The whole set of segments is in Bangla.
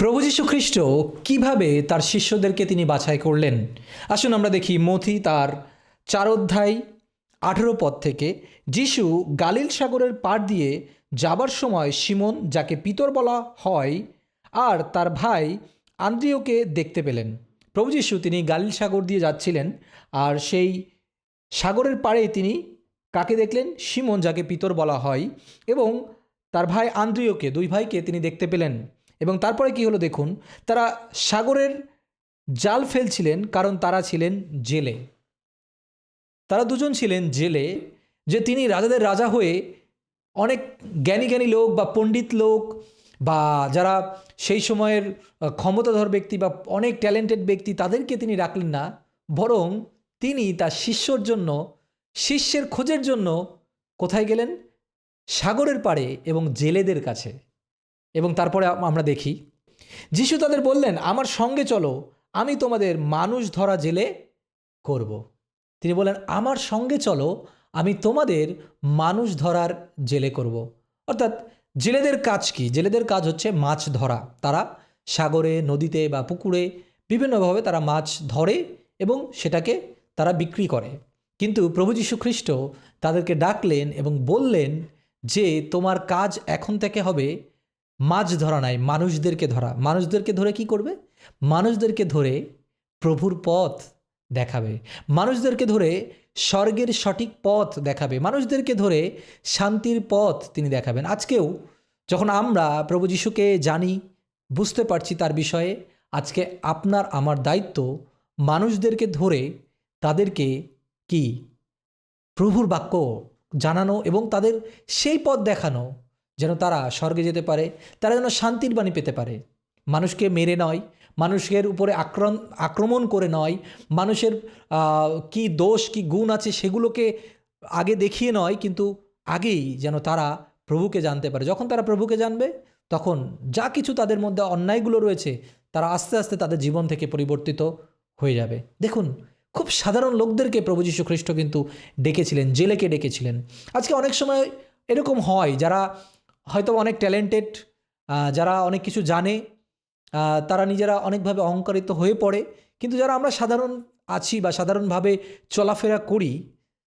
প্রভু যীশু খ্রিস্ট কীভাবে তার শিষ্যদেরকে তিনি বাছাই করলেন? আসুন আমরা দেখি মথি তার চার অধ্যায় আঠেরো পদ থেকে। যিশু গালিল সাগরের পাড় দিয়ে যাবার সময় সিমন, যাকে পিতর বলা হয়, আর তার ভাই আন্দ্রিয়কে দেখতে পেলেন। প্রভু যীশু তিনি গালিল সাগর দিয়ে যাচ্ছিলেন, আর সেই সাগরের পাড়ে তিনি কাকে দেখলেন? সিমন, যাকে পিতর বলা হয়, এবং তার ভাই আন্দ্রিয়কে, দুই ভাইকে তিনি দেখতে পেলেন। এবং তারপরে কি হলো দেখুন, তারা সাগরের জাল ফেলছিলেন কারণ তারা ছিলেন জেলে। তারা দুজন ছিলেন জেলে, যে তিনি রাজাদের রাজা হয়ে অনেক জ্ঞানী জ্ঞানী লোক বা পণ্ডিত লোক বা যারা সেই সময়ের ক্ষমতাধর ব্যক্তি বা অনেক ট্যালেন্টেড ব্যক্তি তাদেরকে তিনি রাখলেন না, বরং তিনি তার শিষ্যর জন্য, শিষ্যের খোঁজের জন্য কোথায় গেলেন? সাগরের পাড়ে এবং জেলেদের কাছে। এবং তারপরে আমরা দেখি। যিশু তাদের বললেন, আমার সঙ্গে চলো, আমি তোমাদের মানুষ ধরা জেলে করব। তিনি বললেন, আমার সঙ্গে চলো, আমি তোমাদের মানুষ ধরার জেলে করব। অর্থাৎ জেলেদের কাজ কি? জেলেদের কাজ হচ্ছে মাছ ধরা। তারা সাগরে, নদীতে বা পুকুরে বিভিন্নভাবে তারা মাছ ধরে এবং সেটাকে তারা বিক্রি করে। কিন্তু প্রভু যীশু খ্রিস্ট তাদেরকে ডাকলেন এবং বললেন যে, তোমার কাজ এখন থেকে হবে মাছ ধরা নাই, মানুষদেরকে ধরা। মানুষদেরকে ধরে কি করবে? মানুষদেরকে ধরে প্রভুর পথ দেখাবে। মানুষদেরকে ধরে স্বর্গের সঠিক পথ দেখাবে। মানুষদেরকে ধরে শান্তির পথ তিনি দেখাবেন। আজকেও যখন আমরা প্রভু যিশুকে জানি, বুঝতে পারছি তার বিষয়ে, আজকে আপনার, আমার দায়িত্ব মানুষদেরকে ধরে তাদেরকে কি? প্রভুর বাক্য জানানো এবং তাদের সেই পথ দেখানো যেন তারা স্বর্গে যেতে পারে, তারা যেন শান্তির বাণী পেতে পারে। মানুষকে মেরে নয়, মানুষের উপরে আক্রমণ আক্রমণ করে নয়, মানুষের কি দোষ, কি গুণ আছে সেগুলোকে আগে দেখিয়ে নয়, কিন্তু আগেই যেন তারা প্রভুকে জানতে পারে। যখন তারা প্রভুকে জানবে, তখন যা কিছু তাদের মধ্যে অন্যায়গুলো রয়েছে, তারা আস্তে আস্তে তাদের জীবন থেকে পরিবর্তিত হয়ে যাবে। দেখুন, খুব সাধারণ লোকদেরকে প্রভু যীশু খ্রিস্ট কিন্তু ডেকেছিলেন, জেলেকে ডেকেছিলেন। আজকে অনেক সময় এরকম হয়, যারা হয়তো অনেক ট্যালেন্টেড যারা অনেক কিছু জানে তারা নিজেরা অনেকভাবে অহংকারিত হয়ে পড়ে। কিন্তু যারা আমরা সাধারণ আছি বা সাধারণভাবে চলাফেরা করি,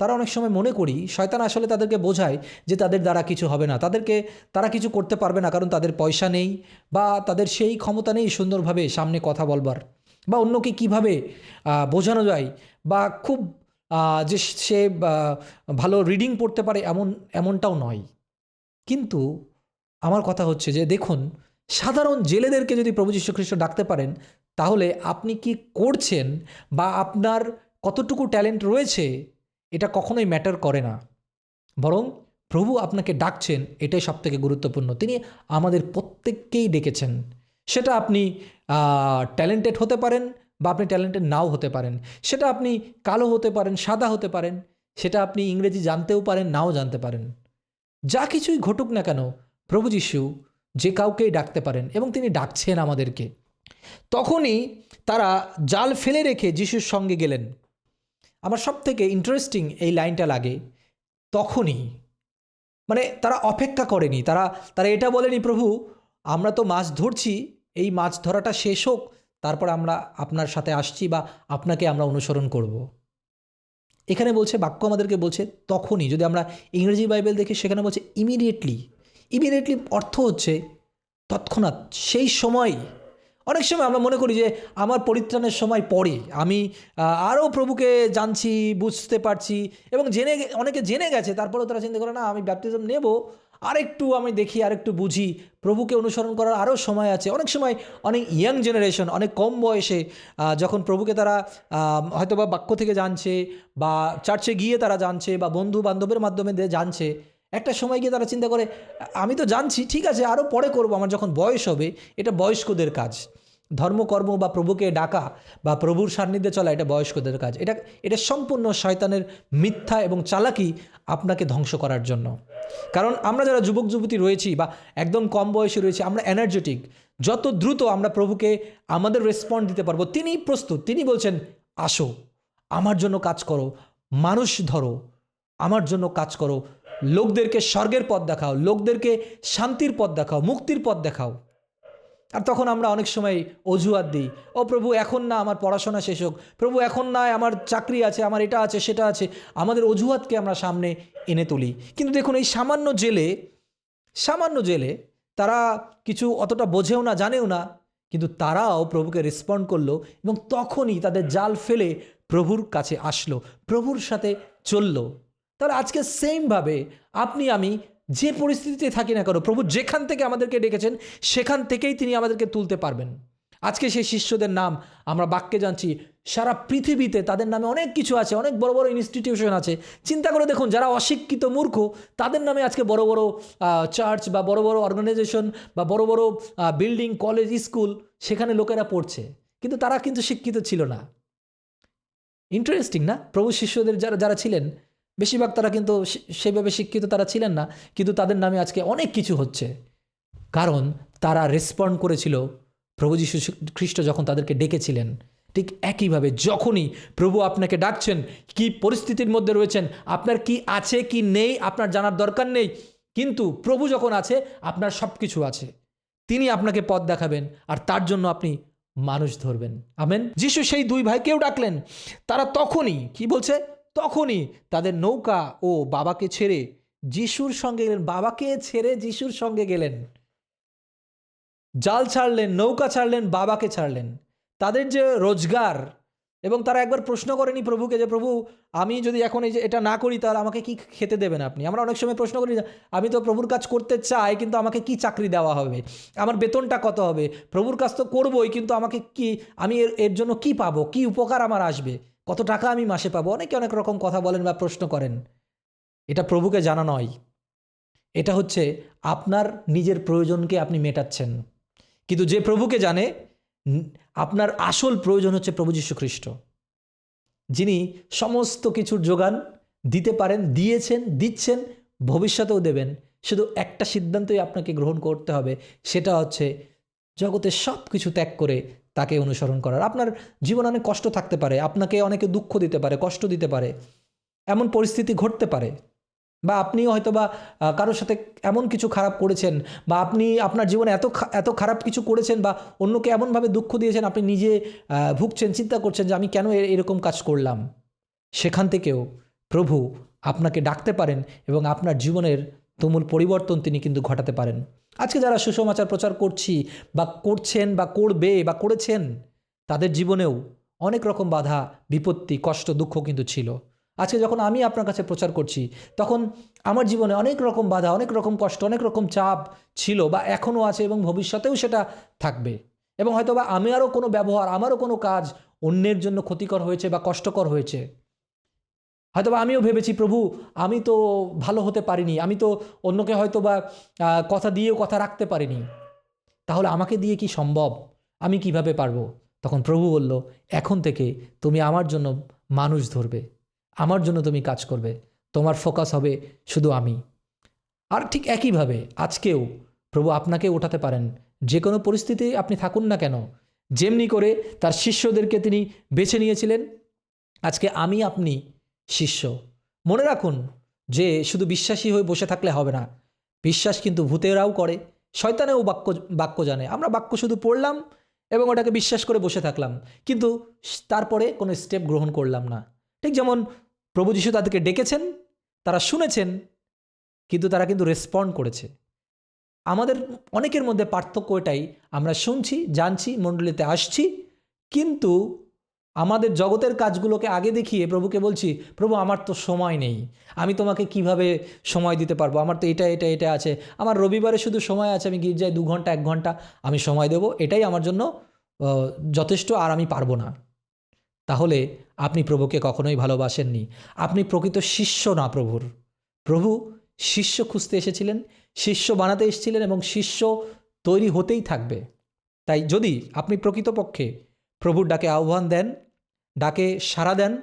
তারা অনেক সময় মনে করি, শয়তান আসলে তাদেরকে বোঝায় যে তাদের দ্বারা কিছু হবে না। তাদেরকে, তারা কিছু করতে পারবে না কারণ তাদের পয়সা নেই বা তাদের সেই ক্ষমতা নেই সুন্দরভাবে সামনে কথা বলবার। বা অন্যকে কীভাবে বোঝানো যায় বা খুব যে সে ভালো রিডিং পড়তে পারে এমন, এমনটাও নয়। কিন্তু আমার কথা হচ্ছে যে দেখুন, সাধারণ জেলেদেরকে যদি প্রভু যীশু খ্রিস্ট ডাকতে পারেন, তাহলে আপনি কি করছেন বা আপনার কতটুকু ট্যালেন্ট রয়েছে, এটা কখনোই ম্যাটার করে না। বরং প্রভু আপনাকে ডাকছেন, এটাই সবথেকে গুরুত্বপূর্ণ। তিনি আমাদের প্রত্যেককেই ডেকেছেন। সেটা আপনি ট্যালেন্টেড হতে পারেন বা আপনি ট্যালেন্টেড নাও হতে পারেন। সেটা আপনি কালো হতে পারেন, সাদা হতে পারেন। সেটা আপনি ইংরেজি জানতেও পারেন, নাও জানতে পারেন। যা কিছুই ঘটুক না কেন, প্রভু যিশু যে কাউকেই ডাকতে পারেন এবং তিনি ডাকছেন আমাদেরকে। তখনই তারা জাল ফেলে রেখে যিশুর সঙ্গে গেলেন। আমার সব থেকে ইন্টারেস্টিং এই লাইনটা লাগে, তখনই। মানে তারা অপেক্ষা করেনি, তারা তারা এটা বলেনি, প্রভু, আমরা তো মাছ ধরছি, এই মাছ ধরাটা শেষ হোক, তারপর আমরা আপনার সাথে আসছি বা আপনাকে আমরা অনুসরণ করব। এখানে বলছে, বাক্য আমাদেরকে বলছে, তখনই। যদি আমরা ইংরেজি বাইবেল দেখি, সেখানে বলছে ইমিডিয়েটলি ইমিডিয়েটলি অর্থ হচ্ছে, তৎক্ষণাৎ, সেই সময়। অনেক সময় আমরা মনে করি যে, আমার পরিত্রাণের সময় পরে। আমি আরও প্রভুকে জানছি, বুঝতে পারছি। এবং জেনে অনেকে জেনে গেছে, তারপরেও তারা চিন্তা করে, না, আমি ব্যাপটিজম নেব। আরেকটু আমি দেখি, আরেকটু বুঝি। প্রভুকে অনুসরণ করার আরও সময় আছে। অনেক সময় অনেক ইয়াং জেনারেশন অনেক কম বয়সে যখন প্রভুকে তারা হয়তো বা বাক্য থেকে জানছে বা চার্চে গিয়ে তারা জানছে বা বন্ধু বান্ধবের মাধ্যমে জানছে, একটা সময় গিয়ে তারা চিন্তা করে আমি তো জানছি, ঠিক আছে আরও পরে করব। আমার যখন বয়স হবে, এটা বয়স্কদের কাজ। ধর্মকর্ম বা প্রভুকে ডাকা বা প্রভুর সান্নিধ্যে চলা, এটা বয়স্কদের কাজ। এটা এটা সম্পূর্ণ শয়তানের মিথ্যা এবং চালাকি আপনাকে ধ্বংস করার জন্য। কারণ আমরা যারা যুবক, যুবতী রয়েছি বা একদম কম বয়সে রয়েছি, আমরা এনার্জেটিক যত দ্রুত আমরা প্রভুকে আমাদের রেসপন্ড দিতে পারব তিনি প্রস্তুত। তিনি বলছেন, আসো, আমার জন্য কাজ করো, মানুষ ধরো, আমার জন্য কাজ করো। লোকদেরকে স্বর্গের পথ দেখাও, লোকদেরকে শান্তির পথ দেখাও, মুক্তির পথ দেখাও। আর তখন আমরা অনেক সময় অজুহাত দিই, ও প্রভু, এখন না, আমার পড়াশোনা শেষ হোক। প্রভু, এখন না, আমার চাকরি আছে, আমার এটা আছে, সেটা আছে। আমাদের অজুহাতকে আমরা সামনে এনে তুলি। কিন্তু দেখুন, এই সামান্য জেলে সামান্য জেলে তারা কিছু অতটা বোঝেও না, জানেও না, কিন্তু তারাও প্রভুকে রেসপন্ড করল এবং তখনই তাদের জাল ফেলে প্রভুর কাছে আসলো, প্রভুর সাথে চলল। তাহলে আজকে সেমভাবে আপনি, আমি যে পরিস্থিতিতে থাকি না কেন, প্রভু যেখান থেকে আমাদেরকে ডেকেছেন, সেখান থেকেই তিনি আমাদেরকে তুলতে পারবেন। আজকে সেই শিষ্যদের নাম আমরা বাক্যে জানছি, সারা পৃথিবীতে তাদের নামে অনেক কিছু আছে, অনেক বড় বড় ইনস্টিটিউশন আছে। চিন্তা করে দেখুন, যারা অশিক্ষিত মূর্খ, তাদের নামে আজকে বড় বড় চার্চ বা বড় বড় অর্গানাইজেশন বা বড় বড় বিল্ডিং কলেজ স্কুল সেখানে লোকেরা পড়ছে। কিন্তু তারা কিন্তু শিক্ষিত ছিল না। ইন্টারেস্টিং না? প্রভু শিষ্যদের যারা যারা ছিলেন বেশিরভাগ তারা কিন্তু সেভাবে শিক্ষিত তারা ছিলেন না, কিন্তু তাদের নামে আজকে অনেক কিছু হচ্ছে। কারণ তারা রেসপন্ড করেছিল প্রভু যীশু খ্রিস্ট যখন তাদেরকে ডেকেছিলেন, ঠিক একইভাবে যখনই প্রভু আপনাকে ডাকছেন, কি পরিস্থিতির মধ্যে রয়েছেন, আপনার কি আছে কি নেই, আপনার জানার দরকার নেই, কিন্তু প্রভু যখন আছে, আপনার সব কিছু আছে। তিনি আপনাকে পথ দেখাবেন আর তার জন্য আপনি মানুষ ধরবেন। আমেন। যিশু সেই দুই ভাইকেও ডাকলেন। তারা তখনই কি বলছে? তখনই তাদের নৌকা ও বাবাকে ছেড়ে যিশুর সঙ্গে গেলেন। বাবাকে ছেড়ে যিশুর সঙ্গে গেলেন। জাল ছাড়লেন, নৌকা ছাড়লেন, বাবাকে ছাড়লেন। তাদের যে রোজগার এবং তারা একবার প্রশ্ন করেনি প্রভুকে যে, প্রভু, আমি যদি এখন এই যে এটা না করি তাহলে আমাকে কি খেতে দেবেন আপনি? আমরা অনেক সময় প্রশ্ন করি, আমি তো প্রভুর কাজ করতে চাই, কিন্তু আমাকে কি চাকরি দেওয়া হবে? আমার বেতনটা কত হবে? প্রভুর কাজ তো করবোই, কিন্তু আমাকে কি, আমি এর জন্য কি পাবো? কি উপকার আমার আসবে? কত টাকা আমি মাসে পাবো? অনেকে অনেক রকম কথা বলেন বা প্রশ্ন করেন। এটা প্রভুকে জানা নয়। এটা হচ্ছে আপনার নিজের প্রয়োজনকে আপনি মেটাচ্ছেন। কিন্তু যে প্রভুকে জানে আপনার আসল প্রয়োজন হচ্ছে প্রভু যীশু খ্রিস্ট। যিনি সমস্ত কিছুর যোগান দিতে পারেন, দিয়েছেন, দিচ্ছেন, ভবিষ্যতেও দেবেন। শুধু একটা সিদ্ধান্তই আপনাকে গ্রহণ করতে হবে। সেটা হচ্ছে জগতের সব কিছু ত্যাগ করে তাকে অনুসরণ করার। আপনার জীবনে অনেক কষ্ট থাকতে পারে, আপনাকে অনেকে দুঃখ দিতে পারে, কষ্ট দিতে পারে, এমন পরিস্থিতি ঘটতে পারে। বা আপনিও হয়তো বা কারোর সাথে এমন কিছু খারাপ করেছেন বা আপনি আপনার জীবনে এত এত খারাপ কিছু করেছেন বা অন্যকে এমনভাবে দুঃখ দিয়েছেন, আপনি নিজে ভুগছেন, চিন্তা করছেন যে আমি কেন এরকম কাজ করলাম? সেখান থেকেও প্রভু আপনাকে ডাকতে পারেন এবং আপনার জীবনের তুমুল পরিবর্তন তিনি কিন্তু ঘটাতে পারেন। আজকে যারা সুসমাচার প্রচার করছি বা করছেন বা করবে বা করেছেন, তাদের জীবনেও অনেক রকম বাধা, বিপত্তি, কষ্ট, দুঃখ কিন্তু ছিল। আজকে যখন আমি আপনার কাছে প্রচার করছি, তখন আমার জীবনে অনেক রকম বাধা, অনেক রকম কষ্ট, অনেক রকম চাপ ছিল বা এখনও আছে এবং ভবিষ্যতেও সেটা থাকবে। এবং হয়তো বা আমি আরও কোনো ব্যবহার, আমারও কোনো কাজ অন্যের জন্য ক্ষতিকর হয়েছে বা কষ্টকর হয়েছে। হয়তোবা আমিও ভেবেছি, প্রভু, আমি তো ভালো হতে পারিনি, আমি তো অন্যকে হয়তো বা কথা দিয়েও কথা রাখতে পারিনি। তাহলে আমাকে দিয়ে কি সম্ভব? আমি কীভাবে পারব? তখন প্রভু বলল, এখন থেকে তুমি আমার জন্য মানুষ ধরবে, আমার জন্য তুমি কাজ করবে, তোমার ফোকাস হবে শুধু আমি। আর ঠিক একইভাবে আজকেও প্রভু আপনাকে ওঠাতে পারেন, যে কোনো পরিস্থিতি আপনি থাকুন না কেন। যেমনি করে তার শিষ্যদেরকে তিনি বেছে নিয়েছিলেন, আজকে আমি আপনি শিষ্য। মনে রাখুন যে শুধু বিশ্বাসী হয়ে বসে থাকলে হবে না, বিশ্বাস কিন্তু ভূতেরাও করে, শয়তানেও বাক্য বাক্য জানে। আমরা বাক্য শুধু পড়লাম এবং ওটাকে বিশ্বাস করে বসে থাকলাম, কিন্তু তারপরে কোনো স্টেপ গ্রহণ করলাম না। ঠিক যেমন প্রভু যিশু তাদেরকে ডেকেছেন, তারা শুনেছেন, কিন্তু তারা কিন্তু রেসপন্ড করেছে। আমাদের অনেকের মধ্যে পার্থক্য এটাই, আমরা শুনছি, জানছি, মণ্ডলীতে আসছি, কিন্তু আমাদের জগতের কাজগুলোকে আগে দেখিয়ে প্রভুকে বলছি, প্রভু, আমার তো সময় নেই। আমি তোমাকে কীভাবে সময় দিতে পারব? আমার তো এটা এটা এটা আছে। আমার রবিবারে শুধু সময় আছে, আমি গির্জায় দু ঘণ্টা, এক ঘণ্টা। আমি সময় দেব। এটাই আমার জন্য যথেষ্ট, আর আমি পারব না। তাহলে আপনি প্রভুকে কখনোই ভালোবাসেননি। আপনি প্রকৃত শিষ্য না প্রভুর। প্রভু শিষ্য খুঁজতে এসেছিলেন, শিষ্য বানাতে এসেছিলেন এবং শিষ্য তৈরি হতেই থাকবে। তাই যদি আপনি প্রকৃতপক্ষে প্রভুর ডাকে আহ্বান দেন, ডাকে সাড়া দেন,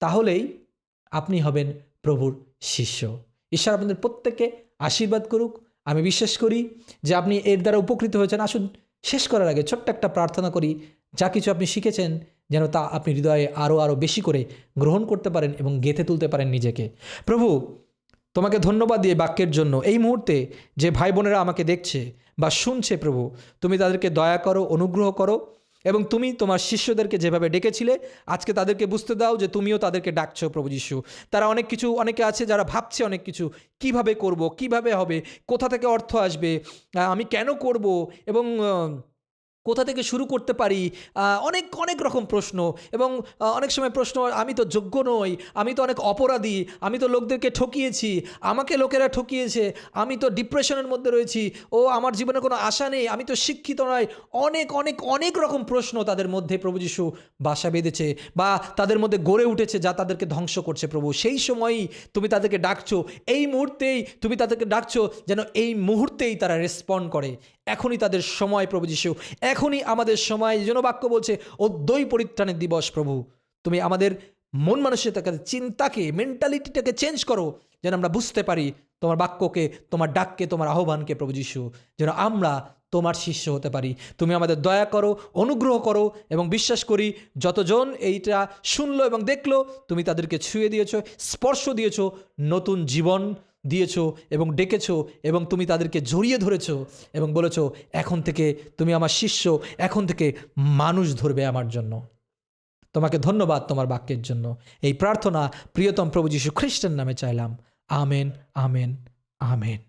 তাহলেই আপনি হবেন প্রভুর শিষ্য। ঈশ্বর আপনাদের প্রত্যেককে আশীর্বাদ করুক। আমি বিশ্বাস করি যে আপনি এর দ্বারা উপকৃত হয়েছেন। আসুন, শেষ করার আগে ছোট্ট একটা প্রার্থনা করি। যা কিছু আপনি শিখেছেন যেন তা আপনি হৃদয়ে আরও আরও বেশি করে গ্রহণ করতে পারেন এবং গেঁথে তুলতে পারেন নিজেকে। প্রভু, তোমাকে ধন্যবাদ দিয়ে বাক্যের জন্য এই মুহূর্তে যে ভাই বোনেরা আমাকে দেখছে বা শুনছে প্রভু, তুমি তাদেরকে দয়া করো, অনুগ্রহ করো। এবং তুমি তোমার শিষ্যদেরকে যেভাবে ডেকেছিলে, আজকে তাদেরকে বুঝতে দাও যে তুমিও তাদেরকে ডাকছো প্রভু যিশু। তারা অনেক কিছু, অনেকে আছে যারা ভাবছে অনেক কিছু, কীভাবে করব, কীভাবে হবে, কোথা থেকে অর্থ আসবে আমি কেন করব এবং কোথা থেকে শুরু করতে পারি? অনেক অনেক রকম প্রশ্ন। এবং অনেক সময় প্রশ্ন, আমি তো যোগ্য নই, আমি তো অনেক অপরাধী, আমি তো লোকদেরকে ঠকিয়েছি, আমাকে লোকেরা ঠকিয়েছে, আমি তো ডিপ্রেশনের মধ্যে রয়েছি, ও আমার জীবনে কোনো আশা নেই, আমি তো শিক্ষিত নয়। অনেক অনেক অনেক রকম প্রশ্ন তাদের মধ্যে প্রভু যিশু বাসা বেঁধেছে বা তাদের মধ্যে গড়ে উঠেছে যা তাদেরকে ধ্বংস করছে প্রভু। সেই সময়ই তুমি তাদেরকে ডাকছো, এই মুহূর্তেই তুমি তাদেরকে ডাকছো যেন এই মুহূর্তেই তারা রেসপন্ড করে। এখনই তাদের সময় প্রভু যিশু। এখনই আমাদের সময়। যেন বাক্য বলছে, অদ্বৈ পরিত্রাণের দিবস প্রভু। তুমি আমাদের মন মানসিকতাকে, চিন্তাকে মেন্টালিটিটাকে চেঞ্জ করো, যেন আমরা বুঝতে পারি তোমার বাক্যকে, তোমার ডাককে, তোমার আহ্বানকে প্রভু যিশু, যেন আমরা তোমার শিষ্য হতে পারি। তুমি আমাদের দয়া করো, অনুগ্রহ করো এবং বিশ্বাস করি, যতজন এইটা শুনলো এবং দেখল, তুমি তাদেরকে ছুঁয়ে দিয়েছ, স্পর্শ দিয়েছ নতুন জীবন দিয়েছ এবং ডেকেছো এবং তুমি তাদেরকে জড়িয়ে ধরেছো এবং বলেছ, এখন থেকে তুমি আমার শিষ্য, এখন থেকে মানুষ ধরবে আমার জন্য। তোমাকে ধন্যবাদ তোমার বাক্যের জন্য। এই প্রার্থনা প্রিয়তম প্রভু যীশু খ্রিস্টের নামে চাইলাম। Amen amen amen.